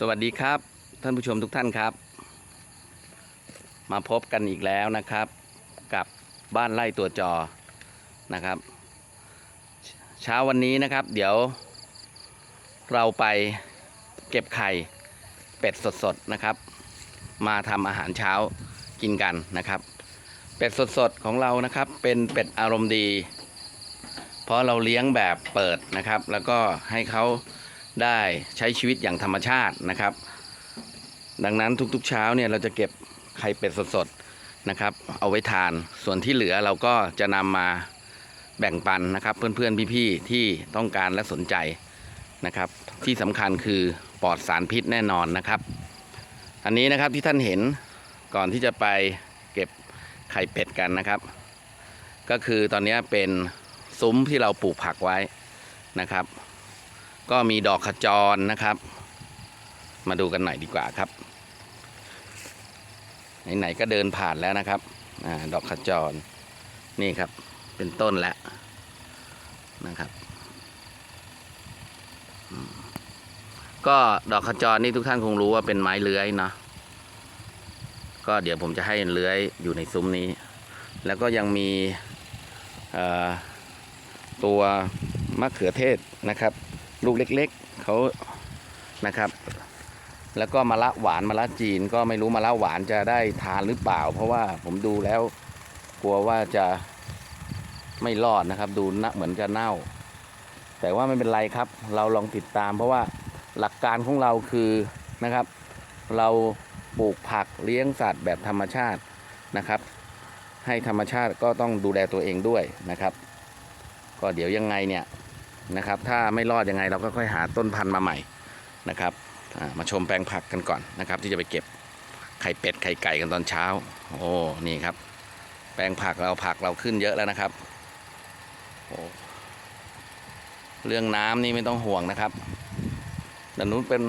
สวัสดีครับ ท่านผู้ชมทุกท่านครับ มาพบกันอีกแล้วนะครับ กับบ้านไร่ตัวจอนะครับ เช้าวันนี้นะครับ เดี๋ยวเราไปเก็บไข่เป็ดสดๆนะครับ มาทำอาหารเช้ากินกันนะครับ เป็ดสดๆของเรานะครับ เป็นเป็ดอารมณ์ดี เพราะเราเลี้ยงแบบเปิดนะครับ แล้วก็ให้เขา ได้ใช้ชีวิตอย่างธรรมชาตินะครับ ดังนั้นทุกๆเช้าเนี่ยเราจะเก็บไข่เป็ดสดๆนะครับ เอาไว้ทานส่วนที่เหลือเราก็จะนำมาแบ่งปันนะครับเพื่อนๆพี่ๆที่ต้องการและสนใจนะครับ ที่สำคัญคือปลอดสารพิษแน่นอนนะครับ อันนี้นะครับที่ท่านเห็นก่อนที่จะไปเก็บไข่เป็ดกันนะครับ ก็คือตอนนี้เป็นซุ้มที่เราปลูกผักไว้นะครับ ก็มีดอกขจรนะครับ มาดูกันหน่อยดีกว่าครับ ไหนๆก็เดินผ่านแล้วนะครับอดอกขจรนี่ครับเป็นต้นแล้วนะครับ ก็ดอกขจรนี่ทุกท่านคงรู้ว่าเป็นไม้เลื้อยเนาะก็เดี๋ยวผมจะให้เลื้อยอยู่ในซุ้มนี้ แล้วก็ยังมีตัวมะเขือเทศนะครับ ลูกเล็กๆเขานะครับ แล้วก็มะละหวานมะละจีน ก็ไม่รู้มะละหวานจะได้ทานหรือเปล่า เพราะว่าผมดูแล้ว กลัวว่าจะไม่รอดนะครับ ดูนะเหมือนจะเน่า แต่ว่าไม่เป็นไรครับ เราลองติดตาม เพราะว่าหลักการของเราคือนะครับ เราปลูกผักเลี้ยงสัตว์แบบธรรมชาตินะครับ ให้ธรรมชาติก็ต้องดูแลตัวเองด้วยนะครับ ก็เดี๋ยวยังไงเนี่ย นะครับ ถ้าไม่รอดยังไงเราก็ค่อยหาต้นพันธุ์มาใหม่นะครับมาชมแปลงผักกันก่อนนะครับ ที่จะไปเก็บไข่เป็ดไข่ไก่กันตอนเช้า โอ้นี่ครับ แปลงผักเราผักเราขึ้นเยอะแล้วนะครับโอ้เรื่องน้ำนี่ไม่ต้องห่วงนะครับด้านนู้นเป็น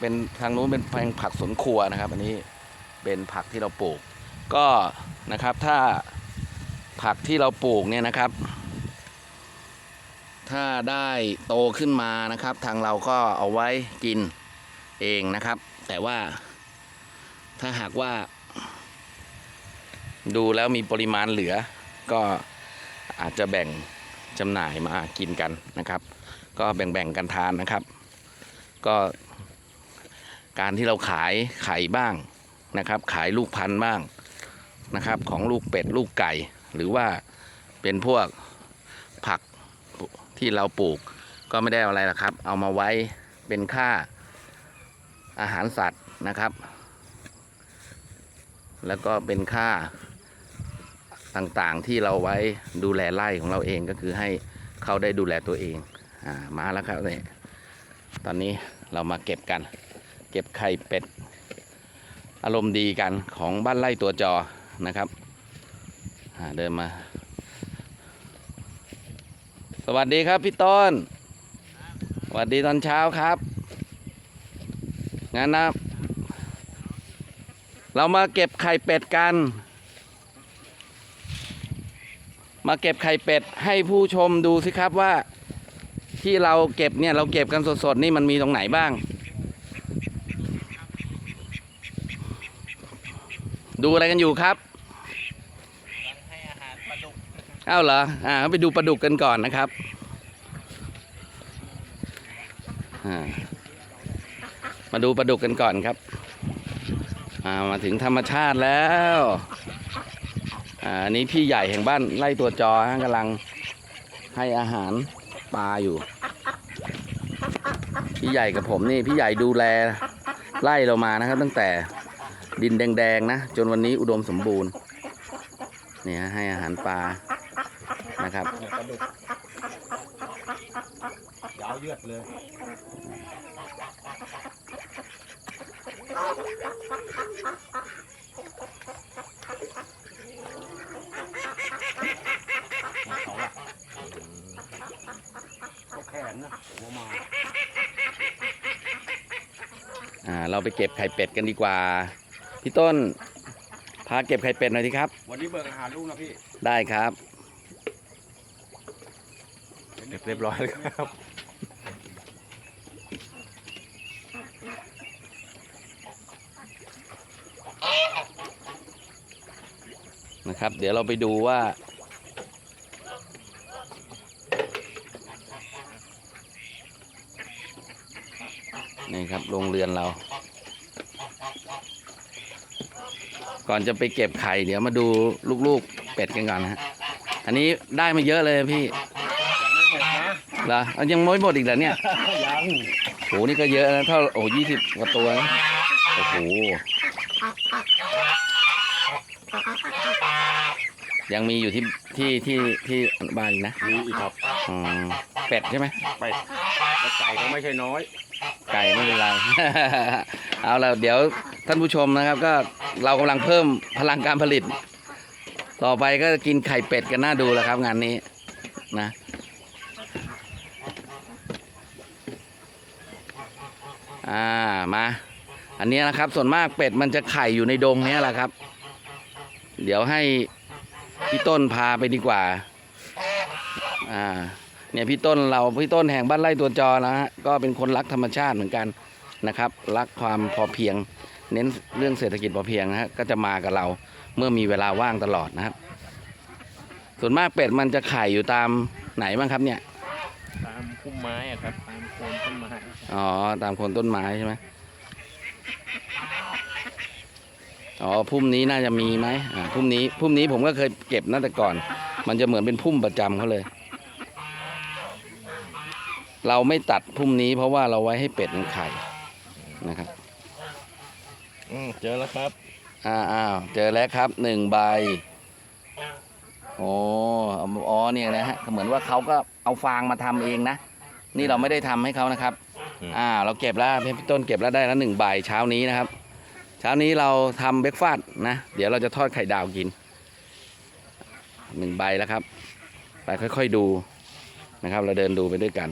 เป็นทางนู้นเป็นแปลงผักสวนครัวนะครับ อันนี้เป็นผักที่เราปลูก ก็นะครับถ้าผักที่เราปลูกเนี่ยนะครับ ถ้าได้โตขึ้นมานะครับ ทางเราก็เอาไว้กินเองนะครับ แต่ว่า ถ้าหากว่า ดูแล้วมีปริมาณเหลือ ก็อาจจะแบ่งจำหน่ายมากินกันนะครับ ก็แบ่งๆกันทานนะครับ ก็การที่เราขายไข่บ้างนะครับ ขายลูกพันธุ์บ้างนะครับ ของลูกเป็ดลูกไก่ หรือว่าเป็นพวก ที่เราปลูกก็ไม่ได้อะไรหรอกครับ เอามาไว้เป็นค่าอาหารสัตว์นะครับ แล้วก็เป็นค่าต่างๆที่เราไว้ดูแลไร่ของเราเองก็คือให้เขาได้ดูแลตัวเองอ่ามาแล้วครับเนี่ยตอนนี้เรามาเก็บกัน เก็บไข่เป็ด อารมณ์ดีกันของบ้านไร่ตัวจอนะครับเดินมา วัสดีครับพี่ต้น สวัสดีตอนเช้าครับ งั้นนะเรามาเก็บไข่เป็ดกัน มาเก็บไข่เป็ดให้ผู้ชมดูสิครับว่า ที่เราเก็บเนี่ยเราเก็บกันสดๆนี่มันมีตรงไหนบ้าง ดูอะไรกันอยู่ครับ ให้อาหารปลาดุก เอ้าเหรออ่าไปดูปลาดุกกันก่อนนะครับอ่ามาดูปลาดุกกันก่อนครับอ่ามาถึงธรรมชาติแล้วอ่าอันนี้พี่ใหญ่แห่งบ้านไล่ตัวจอฮะกำลังให้อาหารปลาอยู่ พี่ใหญ่กับผมนี่พี่ใหญ่ดูแลไล่เรามานะครับ ตั้งแต่ดินแดงๆนะ จนวันนี้อุดมสมบูรณ์เนี่ยฮะให้อาหารปลา นะครับเนี่ยาดุกยาวเยือดเลยเขาอะเขาแขนนะหัวมาอ่าเราไปเก็บไข่เป็ดกันดีกว่า พี่ต้น พาเก็บไข่เป็ดหน่อยสิครับ วันนี้เบิกอาหารลูกนะพี่ ได้ครับ เรียบร้อยแล้วครับ นะครับ เดี๋ยวเราไปดูว่า นี่ครับโรงเรือนเรา ก่อนจะไปเก็บไข่ เดี๋ยวมาดูลูกๆเป็ดกันก่อนนะฮะ อันนี้ได้มาเยอะเลยพี่ เหรอเอายังไม่หมดอีกเหรอเนี่ยยังโหนี่ก็เยอะนะเท่าโอ้ยี่สิบกว่าตัวนะโอ้โหยังมีอยู่ที่ที่ที่ที่บ้านอีกนะมีอีกครับอืมเป็ดใช่ไหมไปแล้วไก่ก็ไม่ใช่น้อย ไก่ไม่เป็นไร เอาละเดี๋ยวท่านผู้ชมนะครับ ก็เรากำลังเพิ่มพลังการผลิต ต่อไปก็กินไข่เป็ดกันน่าดูแล้วครับ งานนี้นะ อ่ามา อันนี้นะครับส่วนมากเป็ดมันจะไข่อยู่ในดงนี้แหละครับ เดี๋ยวให้พี่ต้นพาไปดีกว่า อ่า เนี่ยพี่ต้นเราพี่ต้นแห่งบ้านไร่ตัวจอนะฮะก็เป็นคนรักธรรมชาติเหมือนกันนะครับ รักความพอเพียง เน้นเรื่องเศรษฐกิจพอเพียงนะฮะก็จะมากับเราเมื่อมีเวลาว่างตลอดนะครับ ส่วนมากเป็ดมันจะไข่อยู่ตามไหนบ้างครับเนี่ย ตามพุ่มไม้อะครับ อ๋อ ตามโคนต้นไม้ใช่ไหมอ๋อพุ่มนี้น่าจะมีไหมอ่าพุ่มนี้พุ่มนี้ผมก็เคยเก็บนะแต่ก่อน มันจะเหมือนเป็นพุ่มประจำเขาเลย เราไม่ตัดพุ่มนี้เพราะว่าเราไว้ให้เป็ดมันไข่นะครับอืมเจอแล้วครับอ้าวอ้าวเจอแล้วครับหนึ่งใบโอ้เอาอ๋อเนี่ยนะฮะเหมือนว่าเขาก็เอาฟางมาทำเองนะ นี่เราไม่ได้ทำให้เขานะครับ อ่าเราเก็บแล้วพี่ต้นเก็บแล้วได้แล้วหนึ่งใบเช้านี้นะครับ เช้านี้เราทำเบรกฟาสต์นะ เดี๋ยวเราจะทอดไข่ดาวกินหนึ่งใบแล้วครับ ไปค่อยๆดูนะครับ เราเดินดูไปด้วยกัน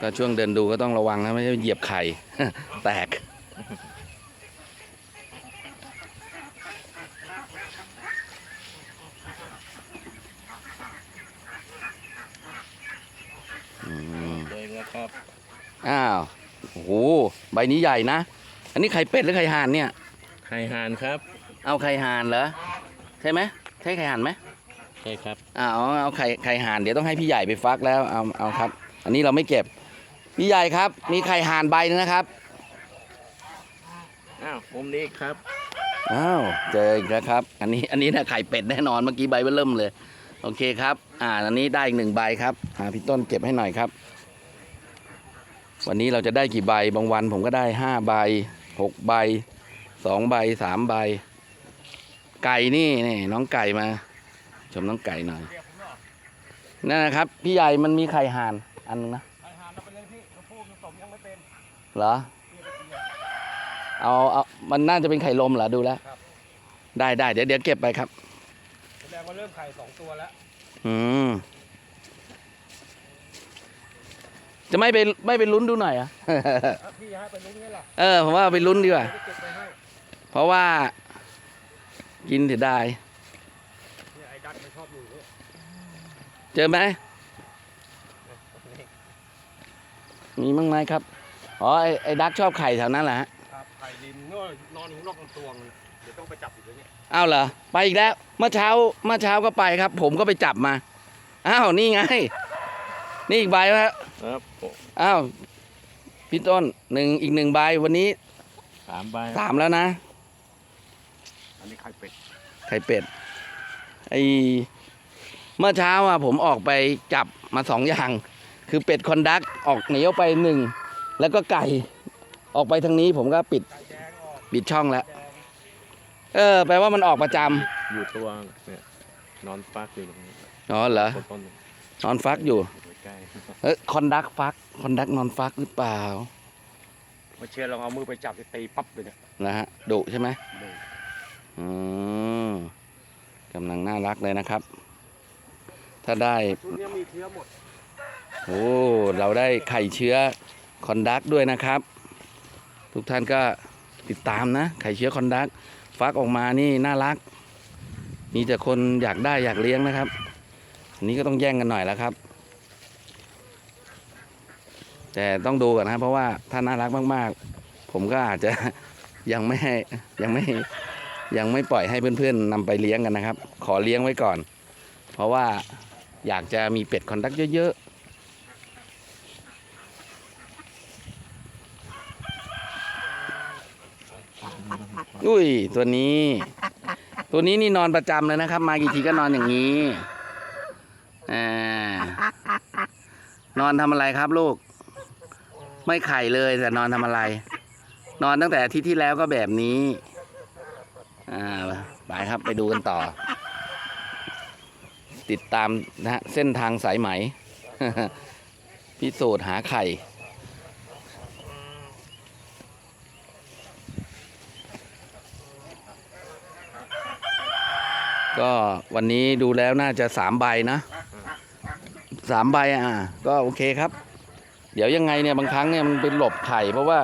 ก็ช่วงเดินดูก็ต้องระวังนะไม่ใช่เหยียบไข่แตก อืม เจอแล้วครับ อ้าวโอ้โหใบนี้ใหญ่นะ อันนี้ไข่เป็ดหรือไข่ห่านเนี่ย ไข่ห่านครับ เอาไข่ห่านเหรอใช่ไหมใช่ไข่ห่านไหมใช่ครับอ่าเอาเอาไข่ไข่ห่านเดี๋ยวต้องให้พี่ใหญ่ไปฟักแล้วเอาเอาครับ อันนี้เราไม่เก็บพี่ใหญ่ครับ มีไข่ห่านใบหนึงนะครับอ้าวมุมนี้ครับอ้าวเจออีกแล้วครับ อันนี้อันนี้นะไข่เป็ดแน่นอนเมื่อกี้ใบเริ่มเลย โอเคครับ อ่าอันนี้ได้อีกหนึ่งใบครับอ่าพี่ต้นเก็บให้หน่อยครับ วันนี้เราจะได้กี่ใบบางวันผมก็ได้ห้าใบหกใบสองใบสามใบ ไก่นี่นี่น้องไก่มา ชมน้องไก่หน่อยนั่นนะครับ พี่ใหญ่มันมีไข่ห่านอันนึงนะไข่หานเอาไปเลยพี่กระพู้ผสมยังไม่เป็นเหรอเอาเอามันน่าจะเป็นไข่ลมเหรอดูแล้วได้ได้เดี๋ยวเดี๋ยวเก็บไปครับแสดงว่าเริ่มไข่สองตัวแล้วอืม จะไม่ไปไม่ไปลุ้นดูหน่อยเหรอะอะพี่ให้ไปลุ้นนี่ล่ะเออผมว่าไปลุ้นดีกว่า จะเก็บไปให้เพราะว่า กินเสียดาย เนี่ยไอ้ดัดมันชอบอยู่เนี่ยเจอไหม มีมั้งไหมครับ อ๋อ ไอ้ไอ้ดักชอบไข่แถวนั้นแหละฮะ ครับไข่ดินก็นอนอยู่นอกลำตัวมันเดี๋ยวต้องไปจับอีกแล้วเนี่ยอ้าวเหรอ ไปอีกแล้ว เมื่อเช้า เมื่อเช้าก็ไปครับ ผมก็ไปจับมา อ้าว นี่ไง นี่อีกใบวะครับอ้าวพี่ต้นหนึ่งอีกหนึ่งใบวันนี้สามใบสามแล้วนะ อันนี้ไข่เป็ดไข่เป็ดไอเมื่อเช้าอะผมออกไปจับมาสองอย่าง คือเป็ดคอนดักออกหนีออกไปหนึ่งแล้วก็ไก่ออกไปทางนี้ผมก็ปิดไก่แดงออกปิดช่องแล้วแดงเออ แปลว่ามันออกประจำอยู่ตัวเนี่ยนอนฟักอยู่ตรงนี้อ๋อเหรอ ต้นต้นนอนฟักอยู่ ใกล้เออคอนดักฟัก คอนดักนอนฟักหรือเปล่ามาเชียร์ลองเอามือไปจับจะตีปั๊บเลยเนี่ยนะฮะดุใช่ไหมดูอืมกำลังน่ารักเลยนะครับ ถ้าได้ชุดนี้มีเชื้อหมดโอ้เราได้ไข่เชื้อคอนดักด้วยนะครับ ทุกท่านก็ติดตามนะ ไข่เชื้อคอนดักฟักออกมานี่น่ารัก มีแต่คนอยากได้อยากเลี้ยงนะครับอันนี้ก็ต้องแย่งกันหน่อยแล้วครับ แต่ต้องดูก่อนนะครับเพราะว่าถ้าน่ารักมากๆ ผมก็อาจจะยังไม่ให้ยังไม่ยังไม่ปล่อยให้เพื่อนๆนำไปเลี้ยงกันนะครับ ขอเลี้ยงไว้ก่อน เพราะว่าอยากจะมีเป็ดคอนดักเยอะๆ อุ้ยตัวนี้ ตัวนี้นี่นอนประจำเลยนะครับ มากี่ทีก็นอนอย่างนี้อ่านอนทำอะไรครับลูก ไม่ไข่เลยแต่นอนทำอะไร นอนตั้งแต่อาทิตย์ที่แล้วก็แบบนี้ อ่าไปครับไปดูกันต่อ ติดตามนะฮะเส้นทางสายไหม พิสูจน์หาไข่ก็วันนี้ดูแล้วน่าจะสามใบนะสามใบอะ ก็โอเคครับ เดี๋ยวยังไงเนี่ยบางครั้งเนี่ยมันเป็นหลบไข่เพราะว่า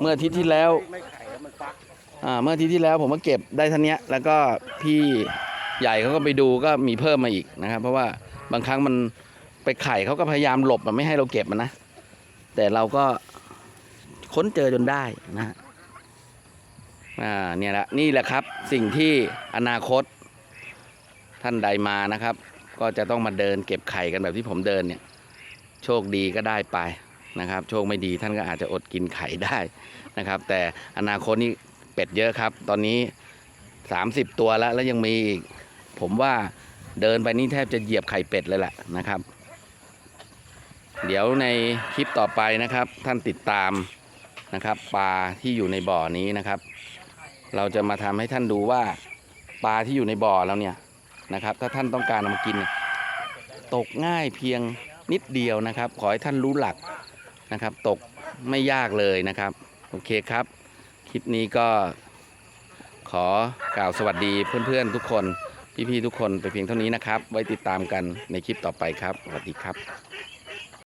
เมื่ออาทิตย์ที่แล้วไม่ไข่แล้วมันฟักอ่าเมื่ออาทิตย์ที่แล้วผมก็เก็บได้ท่านี้แล้วก็พี่ใหญ่เขาก็ไปดูก็มีเพิ่มมาอีกนะครับ เพราะว่าบางครั้งมันไปไข่เขาก็พยายามหลบมันไม่ให้เราเก็บมันนะ แต่เราก็ค้นเจอจนได้นะฮะอ่าเนี่ยแหละนี่แหละครับสิ่งที่อนาคตท่านใดมานะครับ ก็จะต้องมาเดินเก็บไข่กันแบบที่ผมเดินเนี่ย โชคดีก็ได้ไป นะครับ โชคไม่ดีท่านก็อาจจะอดกินไข่ได้นะครับ แต่อนาคตนี่เป็ดเยอะครับ ตอนนี้ 30 ตัวแล้วแล้วยังมีอีก ผมว่าเดินไปนี่แทบจะเหยียบไข่เป็ดเลยแหละนะครับ เดี๋ยวในคลิปต่อไปนะครับ ท่านติดตามนะครับ ปลาที่อยู่ในบ่อนี้นะครับ เราจะมาทำให้ท่านดูว่าปลาที่อยู่ในบ่อเราเนี่ยนะครับ ถ้าท่านต้องการเอามากิน ตกง่ายเพียงนิดเดียวนะครับ ขอให้ท่านรู้หลัก นะครับ ตกไม่ยากเลยนะครับ โอเคครับ คลิปนี้ก็ขอกล่าวสวัสดีเพื่อนๆทุกคน พี่ๆทุกคนไปเพียงเท่านี้นะครับ ไว้ติดตามกันในคลิปต่อไปครับ สวัสดีครับ